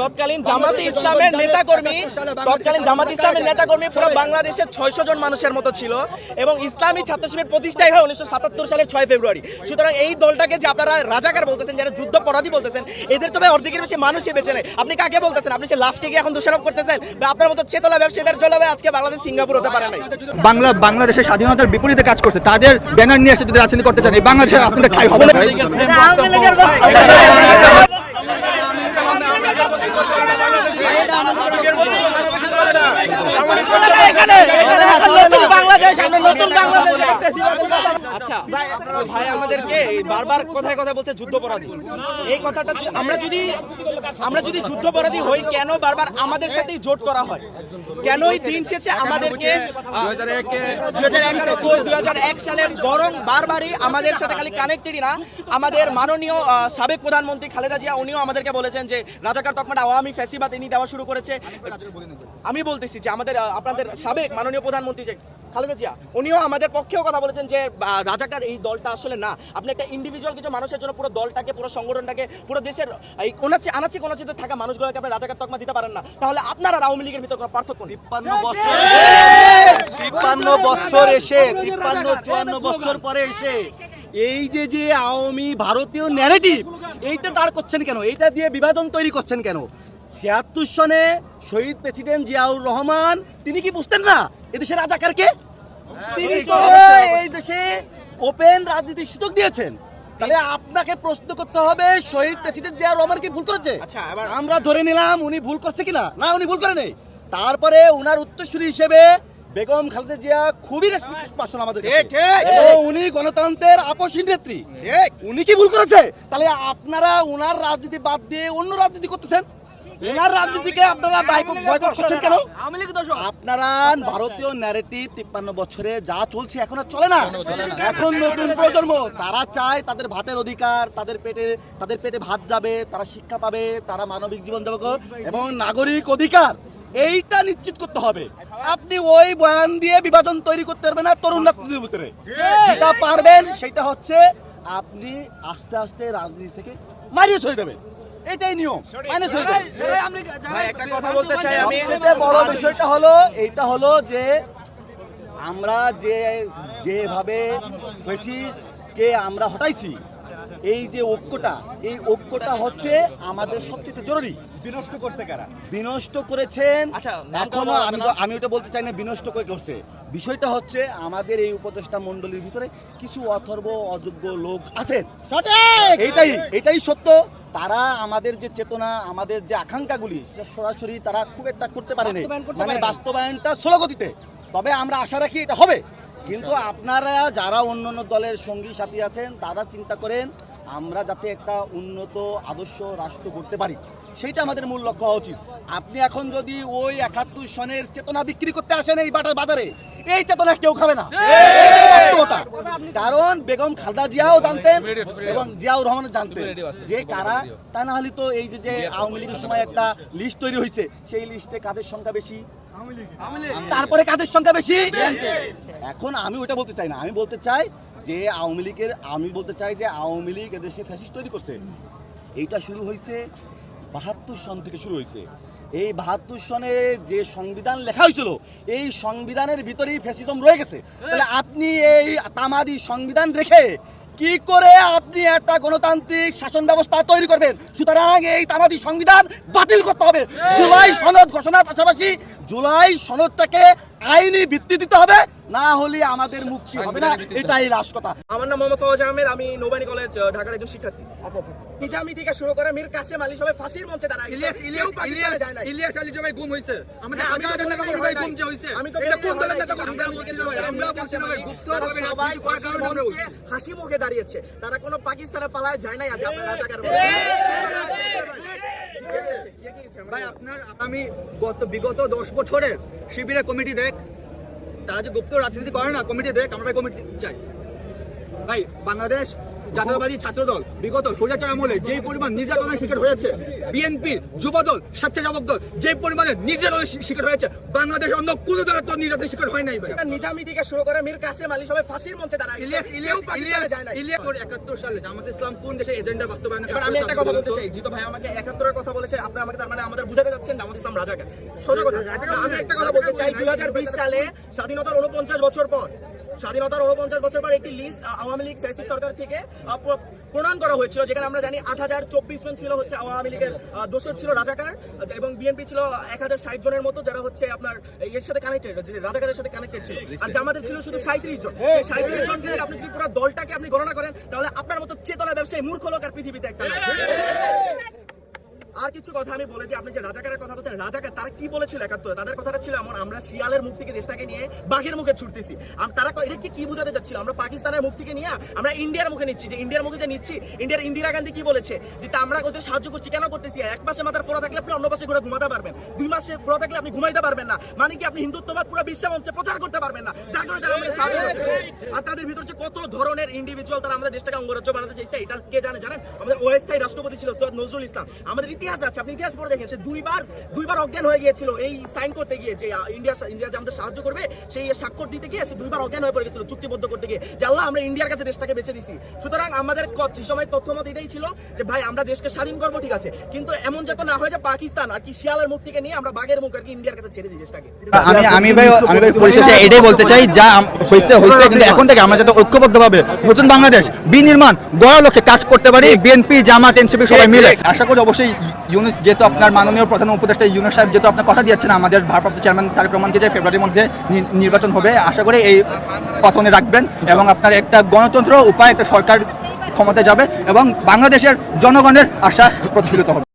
তৎকালীন জামাতে ইসলামের নেতাকর্মী তৎকালীন জামাত ইসলামের নেতাকর্মী পুরো বাংলাদেশের ছয়শো জন মানুষের মতো ছিল এবং ইসলামী ছাত্র শিবির প্রতিষ্ঠাই হয় উনিশশো সাতাত্তর সালের ছয় ফেব্রুয়ারি। সুতরাং এই দলটাকে যে আপনারা রাজাকার বলতেছেন যারা যুদ্ধপরাধী বলতেছেন এদের তো ভাই অর্ধেকের বেশি মানুষই বেঁচে নেই। আপনি কাকে বলতেছেন? আপনি সে লাশকে গিয়ে এখন দোষারোপ করতেছেন? বা আপনার মতো চেতলা ব্যবসায়ীদের জলবায়ু আজকে বাংলাদেশ সিঙ্গাপুর হতে পারে নাই। বাংলা বাংলাদেশের স্বাধীনতার বিপরীতে কাজ করছে। তাদের ব্যানার নিয়ে এসে যদি রাজনীতি করতে চান এই বাংলাদেশে আপনাদের ঠাই হবে না আচ্ছা ভাই আমাদেরকে বারবার কথায় কথা বলছে যুদ্ধপরাধী। এই কথাটা আমরা যদি আমরা যদি যুদ্ধপরাধী হই কেন বারবার আমাদের সাথেই জোট করা হয়? কেনই দিন শেষে আমাদেরকে দুই হাজার একানব্বই দুই হাজার এক সালে বরং বারবারই আমাদের সাথে খালি কানেক্টেডই না। আমাদের মাননীয় সাবেক প্রধানমন্ত্রী খালেদা জিয়া উনিও আমাদেরকে বলেছেন যে রাজাকার তকমাটা আওয়ামী ফ্যাসিবাদ ইনি দেওয়া শুরু করেছে। আমি বলতেছি যে আমাদের আপনাদের সাবেক মাননীয় প্রধানমন্ত্রী যে খালেদা জিয়া উনিও আমাদের পক্ষেও কথা বলেছেন যে রাজাকার এই দলটা আসলে না। আপনি একটা ইন্ডিভিজুয়াল কিছু মানুষের জন্য পুরো দলটাকে পুরো সংগঠনটাকে পুরো দেশের এই কোনাচে আনাচে কোনাচেতে থাকা মানুষগুলোকে আপনি রাজাকার তকমা দিতে পারেন না। তাহলে আপনার আর আওয়ামী লীগের ভিতর কোনো পার্থক্য নেই। তিপ্পান্ন বছর তিপ্পান্ন বছর এসে তিপ্পান্ন চুয়ান্ন বছর পরে এসে এই যে যে আওয়ামী ভারতীয় ন্যারেটিভ এইটা দাঁড় করছেন কেন? এইটা দিয়ে বিভাজন তৈরি করছেন কেন? ছিয়াত্তর সনে শহীদ প্রেসিডেন্ট জিয়াউর রহমান তিনি কি বুঝতেন না? এদেশের রাজাকারকে তিনি তো এই দেশে ওপেন রাজনীতির সুযোগ দিয়েছেন। তাহলে আপনাকে প্রশ্ন করতে হবে শহীদ প্রেসিডেন্ট জিয়াউর রহমান কি ভুল করেছে? আচ্ছা, আমরা ধরে নিলাম উনি ভুল করছে কিনা? না উনি ভুল করে নেই তারপরে উনার উত্তরসূরি হিসেবে বেগম খালেদা জিয়া খুবই রেসপেক্টেড পার্সন আমাদের উনি গণতন্ত্রের আপসী নেত্রী। ঠিক। উনি কি ভুল করেছে? তাহলে আপনারা উনার রাজনীতি বাদ দিয়ে অন্য রাজনীতি করতেছেন? উনার রাজনীতিকে আপনারা বয়কট বয়কট করছেন কেন? আপনারা ভারতীয় ন্যারেটিভ তিপ্পান্ন বছরে যা চলছে এখন আর চলে না। এখন নতুন প্রজন্ম তারা চায় তাদের ভাতের অধিকার তাদের পেটে তাদের পেটে ভাত যাবে তারা শিক্ষা পাবে তারা মানবিক জীবন যাপন এবং নাগরিক অধিকার এইটা নিশ্চিত করতে হবে। আপনি ওই বয়ান দিয়ে বিভাজন তৈরি করতে পারবেন না তরুণ রাজনীতির ভিতরে। যেটা পারবেন সেটা হচ্ছে আপনি আস্তে আস্তে রাজনীতি থেকে মাইনাস হয়ে যাবেন। এটাই নিয়ম মাইনাস হয়ে যাবে। একটা কথা বলতে চাই আমি। বড় বিষয়টা হলো এইটা হলো যে আমরা যে যেভাবে হয়েছিস কে আমরা হটাইছি এই যে ঐক্যটা এই ঐক্যটা হচ্ছে আমাদের সবচেয়ে জরুরি। বিনষ্ট করছে কারা? বিনষ্ট করেছেন আচ্ছা, এখনও আমি আমি ওটা বলতে চাই না বিনষ্ট করে করছে। বিষয়টা হচ্ছে আমাদের এই উপদেষ্টা মণ্ডলীর ভিতরে কিছু অথর্ব অযোগ্য লোক আছেন। এইটাই এটাই সত্য। তারা আমাদের যে চেতনা আমাদের যে আকাঙ্ক্ষাগুলি সেটা সরাসরি তারা খুব একটা করতে পারেনি মানে বাস্তবায়নটা গতিতে। তবে আমরা আশা রাখি এটা হবে। কিন্তু আপনারা যারা অন্য অন্য দলের সঙ্গী সাথী আছেন তারা চিন্তা করেন আমরা যাতে একটা উন্নত আদর্শ রাষ্ট্র করতে পারি। সেইটা আমাদের মূল লক্ষ্য হওয়া উচিত। আপনি এখন যদি ওই একাত্তর সনের চেতনা বিক্রি করতে আসেন এই বাটার বাজারে এই চেতনা কেউ খাবে না। কারণ বেগম খালদা জিয়াও জানতেন এবং জিয়াউর রহমান জানতেন যে কারা তা না হলে তো এই যে যে আওয়ামী লীগের সময় একটা লিস্ট তৈরি হয়েছে সেই লিস্টে কাদের সংখ্যা বেশি? তারপরে কাদের সংখ্যা বেশি? এখন আমি ওটা বলতে চাই না। আমি বলতে চাই যে আওয়ামী লীগের আমি বলতে চাই যে আওয়ামী লীগ এদেশে ফ্যাসিস্ট তৈরি করছে। এইটা শুরু হয়েছে বাহাত্তর সন থেকে শুরু হয়েছে। এই বাহাত্তর সনে যে সংবিধান লেখা হয়েছিল এই সংবিধানের ভিতরেই ফ্যাসিজম রয়ে গেছে। তাহলে আপনি এই তামাদি সংবিধান রেখে কি করে আপনি একটা গণতান্ত্রিক শাসন ব্যবস্থা তৈরি করবেন? সুতরাং এই তামাদি সংবিধান বাতিল করতে হবে। জুলাই সনদ ঘোষণার পাশাপাশি জুলাই সনদটাকে আইনি ভিত্তি দিতে হবে না হলে আমাদের মুক্তি হবে না। এটাই রাস কথা। আমার নাম মোহাম্মদ ফওয়াজ আহমেদ আমি নৌবানি কলেজ ঢাকার একজন শিক্ষার্থী। আচ্ছা আচ্ছা। থেকে শুরু করে মীর কাসেম আলী সবাই ফাঁসির মঞ্চে দাঁড়ায়। ইলিয়াস ইলিয়াস নাই। ইলিয়াস আলী জবাই গুম হইছে। আমাদের হ্যাঁ, আমি তো নেতা ভাই গুম যে হইছে। আমি তো এটা কোন দলের নেতা। আমরা আমি বলছি আমরা আলী। গুপ্ত ভাবে সবাই। হাসি মুখে দাঁড়িয়েছে। তারা কোনো পাকিস্তানে পালায় যায় নাই আজ আপনারা জায়গার ভাই, আপনার আমি গত, বিগত দশ বছরের শিবিরের কমিটি দেখ। তারা যে গুপ্ত রাজনীতি করে না, কমিটি দেখ, আমরা কমিটি চাই। ভাই, বাংলাদেশ জাতীয়বাদী ছাত্রদল বিগত স্বৈরাচার আমলে যে পরিমাণ নির্যাতনের শিকার হয়েছে বিএনপি যুবদল স্বেচ্ছাসেবক দল যে পরিমাণে নির্যাতনের শিকার হয়েছে বাংলাদেশ অন্য কোনো দলের তো নির্যাতনের শিকার হয় নাই ভাই। নিজামি থেকে শুরু করে মীর কাসেম আলী সবাই ফাঁসির মঞ্চে দাঁড়ায়। ইলিয়াস ইলিয়াস ইলিয়াস ইলিয়াস একাত্তর সালে জামাত ইসলাম কোন দেশে এজেন্ডা বাস্তবায়নে এবার আমি একটা কথা বলতে চাই। জিতো ভাই আমাকে একাত্তরের কথা বলেছে আপনি আমাকে তার মানে আমাদের বুঝাতে যাচ্ছেন জামাত ইসলাম রাজাকে। সোজা কথা। আমি একটা কথা বলতে চাই দুই সালে স্বাধীনতার উনপঞ্চাশ বছর পর স্বাধীনতার উনপঞ্চাশ বছর পর একটি লিস্ট আওয়ামী লীগ ফ্যাসিস্ট সরকার থেকে প্রণয়ন করা হয়েছিল যেখানে আমরা জানি আট হাজার চব্বিশ জন ছিল হচ্ছে আওয়ামী লীগের দোসর ছিল রাজাকার এবং বিএনপি ছিল এক হাজার ষাট জনের মতো যারা হচ্ছে আপনার এর সাথে কানেক্টেড রাজাকারের সাথে কানেক্টেড ছিল। আর জামাতের ছিল শুধু সাঁত্রিশ জন। সাঁত্রিশ জন যদি আপনি যদি পুরো দলটাকে আপনি গণনা করেন তাহলে আপনার মতো চেতনা ব্যবসায়ী মূর্খ লোক আর পৃথিবীতে একটা। আর কিছু কথা আমি বলে দিই। আপনি যে রাজাকারের কথা বলছেন রাজাকার তারা কি বলেছিল একাত্তরে? তাদের কথাটা ছিল এমন, আমরা শিয়ালের মুখ থেকে দেশটাকে নিয়ে বাঘের মুখে ছুটতেছি। তারা এটা কি কি বোঝাতে চাচ্ছিল? আমরা পাকিস্তানের মুখ থেকে নিয়ে, আমরা ইন্ডিয়ার মুখে নিচ্ছি। যে ইন্ডিয়ার মুখে যে নিচ্ছি, ইন্ডিয়ার ইন্দিরা গান্ধী কি বলেছে? যে তা আমরা ওদের সাহায্য করছি। কেন করতেছি? এক পাশে মাথার ফোড়া থাকলে আপনি অন্য পাশে ঘুরে ঘুমাতে পারবেন। দুই মাসে ফোড়া থাকলে আপনি ঘুমাইতে পারবেন না। মানে কি আপনি হিন্দুত্ববাদ পুরো বিশ্ব মঞ্চে প্রচার করতে পারবেন না? যার কারণে তারা আমাদের সাহায্য আর তাদের ভিতর কত ধরনের ইন্ডিভিজুয়াল তারা আমাদের দেশটাকে অঙ্গরাজ্য বানাতে চাইছে, এটা কে জানে? জানেন? আমাদের অস্থায়ী রাষ্ট্রপতি ছিল সৈয়দ নজরুল ইসলাম। আমাদের ইতিহাস আছে আপনি ইতিহাস পড়ে দেখেন সে দুইবার দুইবার অজ্ঞান হয়ে গিয়েছিল এই সাইন করতে গিয়ে যে ইন্ডিয়া ইন্ডিয়া যে আমাদের সাহায্য করবে সেই স্বাক্ষর দিতে গিয়ে সে দুইবার অজ্ঞান হয়ে পড়ে গেছিল চুক্তিবদ্ধ করতে গিয়ে। যে আল্লাহ আমরা ইন্ডিয়ার কাছে দেশটাকে বেঁচে দিছি। সুতরাং আমাদের সে সময় তথ্যমত এটাই ছিল যে ভাই আমরা দেশকে স্বাধীন করব ঠিক আছে। কিন্তু এমন যাতে না হয় যে পাকিস্তান আর কি শিয়ালের মুখ থেকে নিয়ে আমরা বাঘের মুখ আর কি ইন্ডিয়ার কাছে ছেড়ে দিই দেশটাকে। আমি আমি ভাই আমি ভাই পরিশেষে এটাই বলতে চাই যা হয়েছে হয়েছে কিন্তু এখন থেকে আমরা যাতে ঐক্যবদ্ধভাবে নতুন বাংলাদেশ বিনির্মাণ গড়ার লক্ষ্যে কাজ করতে পারি বিএনপি জামাত এনসিপি সবাই মিলে। আশা করি অবশ্যই ইউনুস, যেহেতু আপনার মাননীয় প্রধান উপদেষ্টা ইউনুস সাহেব, যেহেতু আপনার কথা দিয়েছেন, আমাদের ভারপ্রাপ্ত চেয়ারম্যান তারেক রহমানকে যে ফেব্রুয়ারির মধ্যে নির্বাচন হবে, আশা করি এই কথনে রাখবেন এবং আপনার একটা গণতন্ত্র উপায়, একটা সরকার ক্ষমতায় যাবে এবং বাংলাদেশের জনগণের আশা প্রতিফলিত হবে।